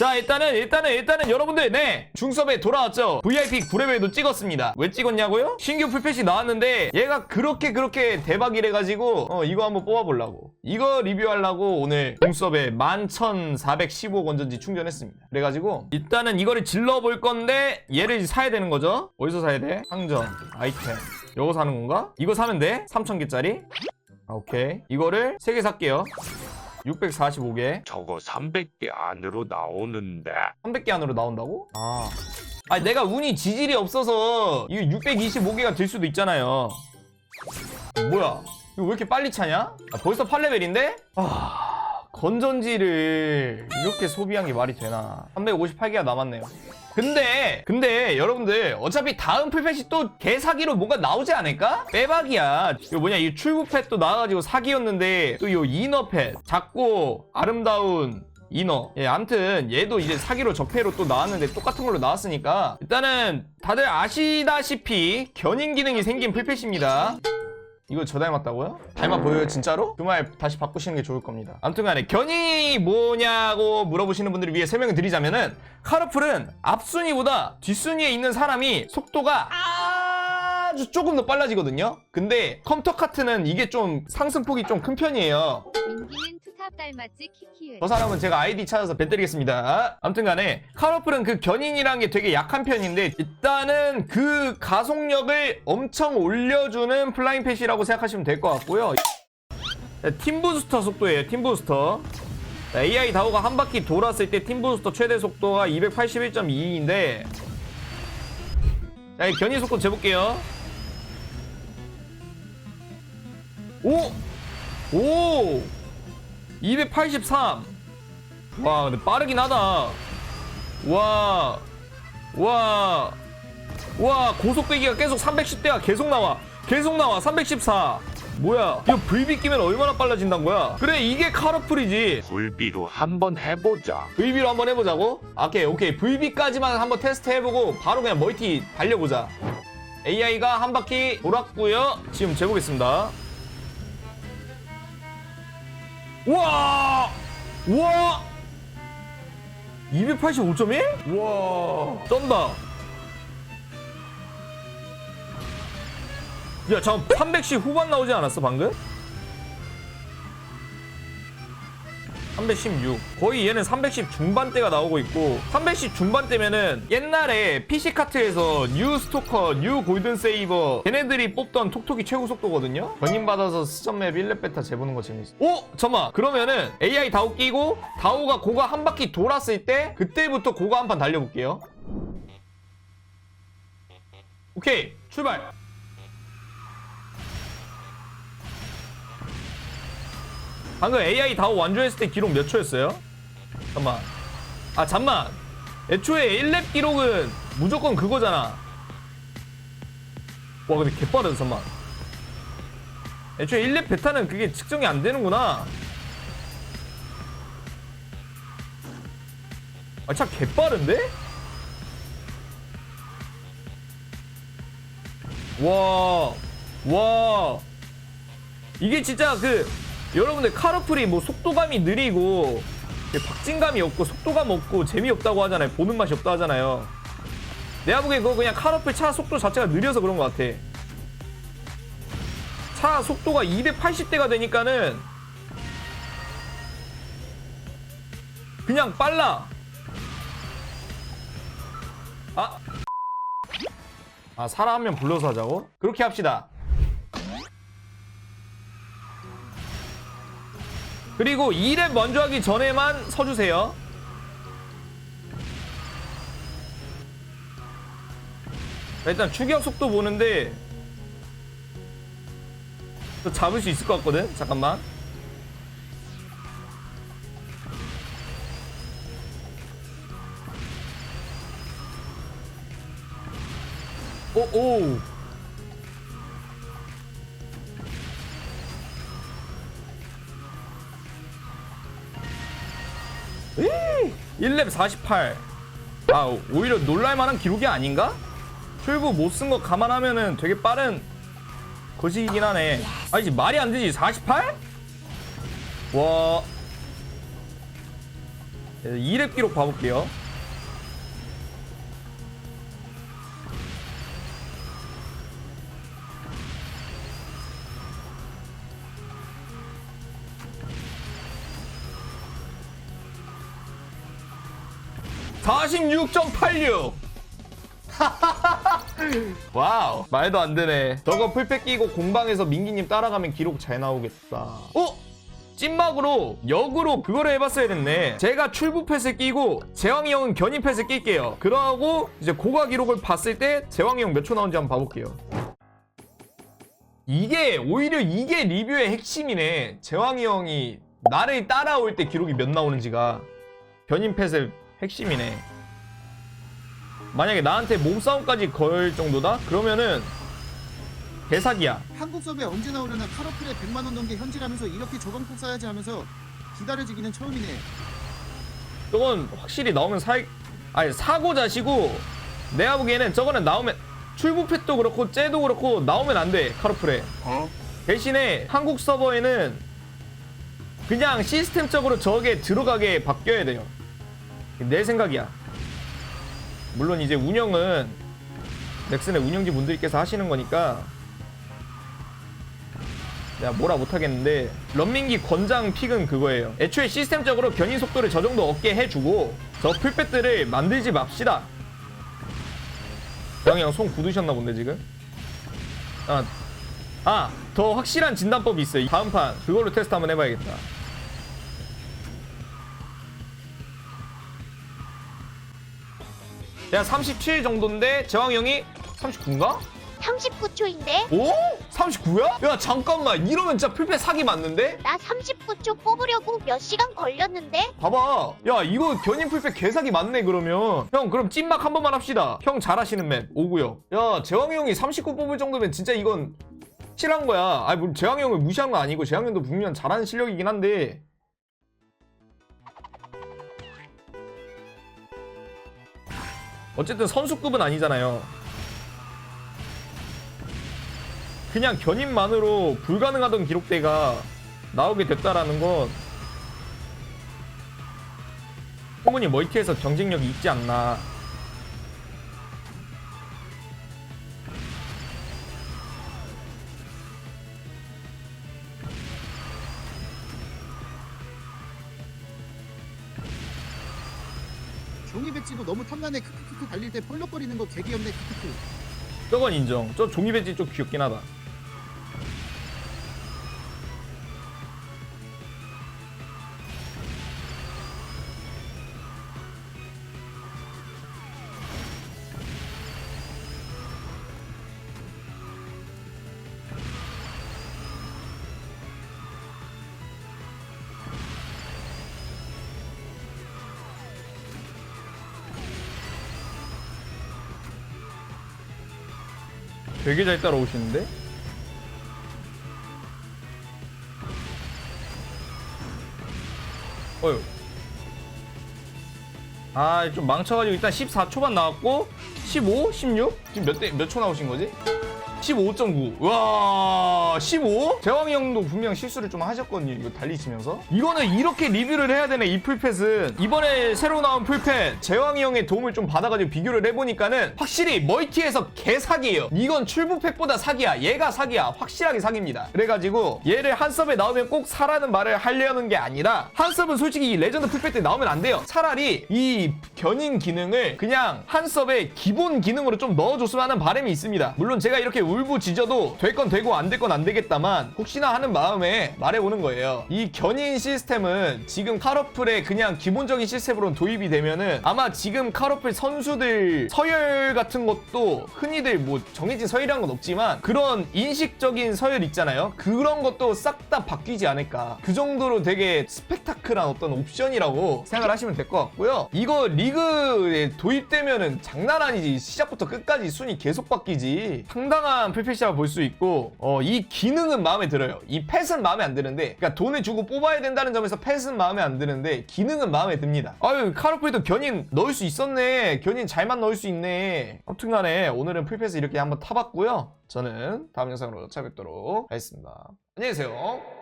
자 일단은 일단은 일단은 여러분들 네. 중섭에 돌아왔죠? VIP 9레벨도 찍었습니다. 왜 찍었냐고요? 신규 풀패시 나왔는데 얘가 그렇게 그렇게 대박이래가지고 어 이거 한번 뽑아보려고. 이거 리뷰하려고 오늘 중섭에 11,415 건전지 충전했습니다. 그래가지고 일단은 이거를 질러볼 건데 얘를 사야 되는 거죠? 어디서 사야 돼? 상점 아이템. 요거 사는 건가? 이거 사면 돼? 3,000개짜리? 아, 오케이. 이거를 3개 살게요 645개 저거 300개 안으로 나오는데 300개 안으로 나온다고? 아. 아니, 내가 운이 지질이 없어서 이거 625개가 될 수도 있잖아요. 뭐야? 이거 왜 이렇게 빨리 차냐? 아, 벌써 8레벨인데? 아, 건전지를 이렇게 소비한 게 말이 되나? 358개가 남았네요. 근데, 근데 여러분들 어차피 다음 풀펫이 또 개사기로 뭔가 나오지 않을까? 빼박이야. 이거 뭐냐, 이 출구펫 도 나와가지고 사기였는데 또이 이너펫 작고 아름다운 이너. 예, 암튼 얘도 이제 사기로 적폐로 또 나왔는데 똑같은 걸로 나왔으니까 일단은 다들 아시다시피 견인 기능이 생긴 풀펫입니다. 이거 저 닮았다고요? 닮아 보여요 진짜로? 그 말 다시 바꾸시는 게 좋을 겁니다 아무튼간에 견인이 뭐냐고 물어보시는 분들을 위해 설명을 드리자면은 카르풀은 앞순위보다 뒷순위에 있는 사람이 속도가 아주 조금 더 빨라지거든요 근데 컴터카트는 이게 좀 상승폭이 좀 큰 편이에요 민기는 투탑 닮았지 키키을 저 사람은 제가 아이디 찾아서 뱉드리겠습니다. 아무튼 간에 카로플은 그 견인이란 게 되게 약한 편인데 일단은 그 가속력을 엄청 올려주는 플라잉 펫이라고 생각하시면 될 것 같고요. 네, 팀 부스터 속도예요. 팀 부스터. 자, AI 다오가 한 바퀴 돌았을 때 팀 부스터 최대 속도가 281.22인데 자, 이 견인 속도 재볼게요. 오! 오! 283. 와, 근데 빠르긴 하다. 와, 와, 와, 고속배기가 계속 310대가 계속 나와. 계속 나와. 314. 뭐야? 이거 VB 끼면 얼마나 빨라진단 거야? 그래, 이게 카르풀이지. 굴비로 한번 해보자 VB로 한번 해보자고? 오케이, 오케이. VB까지만 한번 테스트 해보고 바로 그냥 멀티 달려보자. AI가 한 바퀴 돌았고요. 지금 재보겠습니다. 우와! 우와! 285.1? 우와! 쩐다. 야, 잠깐 310 후반 나오지 않았어, 방금? 316 거의 얘는 310 중반대가 나오고 있고 310 중반대면은 옛날에 PC카트에서 뉴 스토커, 뉴 골든 세이버 걔네들이 뽑던 톡톡이 최고 속도거든요? 견인받아서 스전맵 1렙 베타 재보는 거 재밌어. 오! 잠깐만. 그러면은 AI 다오 끼고 다오가 고가 한 바퀴 돌았을 때 그때부터 고가 한 판 달려볼게요. 오케이. 출발 방금 AI 다오 완주했을 때 기록 몇 초였어요? 잠만. 아 잠만. 애초에 1렙 기록은 무조건 그거잖아. 와 근데 개빠르다 잠만. 애초에 1렙 베타는 그게 측정이 안 되는구나. 아참 개빠른데? 와, 와. 이게 진짜 그 여러분들 카르풀이 뭐 속도감이 느리고 박진감이 없고 속도감 없고 재미없다고 하잖아요. 보는 맛이 없다 하잖아요. 내가 보기엔 그거 그냥 카르풀 차 속도 자체가 느려서 그런 것 같아. 차 속도가 280대가 되니까는 그냥 빨라. 아. 아, 사람 한 명 불러서 하자고? 그렇게 합시다. 그리고 2렙 먼저 하기 전에만 서주세요. 자, 일단 추격 속도 보는데 또 잡을 수 있을 것 같거든? 잠깐만. 오, 오. 1렙 48. 아, 오히려 놀랄만한 기록이 아닌가? 출구 못 쓴 거 감안하면은 되게 빠른 거시기긴 하네. 아니지, 말이 안 되지. 48? 와. 2렙 기록 봐볼게요. (46.86) 와우. 말도 안 되네. 저거 풀팩 끼고 공방에서 민기님 따라가면 기록 잘 나오겠다. 어? 찐막으로 역으로 그거를 해봤어야 됐네. 제가 출부 펫을 끼고 제왕이 형은 견인 펫을 낄게요. 그러고 이제 고가 기록을 봤을 때 제왕이 형 몇 초 나온지 한번 봐볼게요. 이게 오히려 이게 리뷰의 핵심이네. 제왕이 형이 나를 따라올 때 기록이 몇 나오는지가 견인 펫의 핵심이네 만약에 나한테 몸싸움까지 걸 정도다? 그러면은 개사기야. 한국 서브에 언제 나오려나 카로플에 100만 원 넘게 현질하면서 이렇게 저방폭 쌓야지 하면서 기다려지기는 처음이네. 저건 확실히 나오면 사 아니 사고 자시고 내가 보기에는 저거는 나오면 출부펫도 그렇고 쟤도 그렇고 나오면 안 돼 카르플에. 대신에 한국 서버에는 그냥 시스템적으로 저게 들어가게 바뀌어야 돼요. 내 생각이야 물론 이제 운영은 넥슨의 운영진 분들께서 하시는 거니까 내가 뭐라 못하겠는데 런민기 권장 픽은 그거예요. 애초에 시스템적으로 견인 속도를 저 정도 얻게 해주고 저 풀백들을 만들지 맙시다. 형이 형손 굳으셨나 본데 지금? 아, 아, 더 확실한 진단법이 있어요. 다음 판 그걸로 테스트 한번 해봐야겠다 내가 37 정도인데 제왕이 형이 39인가? 39초인데? 오? 39야? 야 잠깐만 이러면 진짜 풀패 사기 맞는데? 나 39초 뽑으려고 몇 시간 걸렸는데? 봐봐 야 이거 견인 풀패 개사기 맞네 그러면 형 그럼 찐막 한 번만 합시다 형 잘하시는 맵 오고요 야 재왕이 형이 39 뽑을 정도면 진짜 이건 실한 거야 아니 뭐 재왕이 형을 무시한 건 아니고 재왕이 형도 분명 잘하는 실력이긴 한데 어쨌든 선수급은 아니잖아요. 그냥 견인만으로 불가능하던 기록대가 나오게 됐다라는 건 충분히 멀티에서 경쟁력이 있지 않나 배지도 너무 탐나네 크크크크 달릴 때 펄럭거리는 거 개귀엽네 크크크. 저건 인정 저 종이 배지 좀 귀엽긴 하다 되게 잘 따라오시는데? 어휴. 아, 좀 망쳐가지고 일단 14초반 나왔고, 15? 16? 지금 몇 대, 몇 초 나오신 거지? 15.9. 와, 15? 재왕이 형도 분명 실수를 좀 하셨거든요. 이거 달리시면서. 이거는 이렇게 리뷰를 해야 되네, 이 풀펫은. 이번에 새로 나온 풀펫, 재왕이 형의 도움을 좀 받아가지고 비교를 해보니까는 확실히 멀티에서 개사기예요. 이건 출부팩보다 사기야. 얘가 사기야. 확실하게 사기입니다. 그래가지고 얘를 한 섭에 나오면 꼭 사라는 말을 하려는 게 아니라 한 섭은 솔직히 이 레전드 풀펫 때 나오면 안 돼요. 차라리 이 견인 기능을 그냥 한 섭의 기본 기능으로 좀 넣어줬으면 하는 바람이 있습니다. 물론 제가 이렇게 울부짖어도 될 건 되고 안 될 건 안 되겠다만 혹시나 하는 마음에 말해보는 거예요. 이 견인 시스템은 지금 카러플의 그냥 기본적인 시스템으로 도입이 되면은 아마 지금 카러플 선수들 서열 같은 것도 흔히들 뭐 정해진 서열이란 건 없지만 그런 인식적인 서열 있잖아요. 그런 것도 싹 다 바뀌지 않을까. 그 정도로 되게 스펙타클한 어떤 옵션이라고 생각하시면 될 것 같고요. 이거 리그에 도입되면은 장난 아니지. 시작부터 끝까지 순위 계속 바뀌지. 상당한 풀피시아 볼수 있고 어, 이 기능은 마음에 들어요. 이 펫은 마음에 안 드는데 그러니까 돈을 주고 뽑아야 된다는 점에서 펫은 마음에 안 드는데 기능은 마음에 듭니다. 아유 카르프에도 견인 넣을 수 있었네. 견인 잘만 넣을 수 있네. 아무튼 간에 오늘은 풀패스 이렇게 한번 타봤고요. 저는 다음 영상으로 찾아뵙도록 하겠습니다. 안녕히 계세요.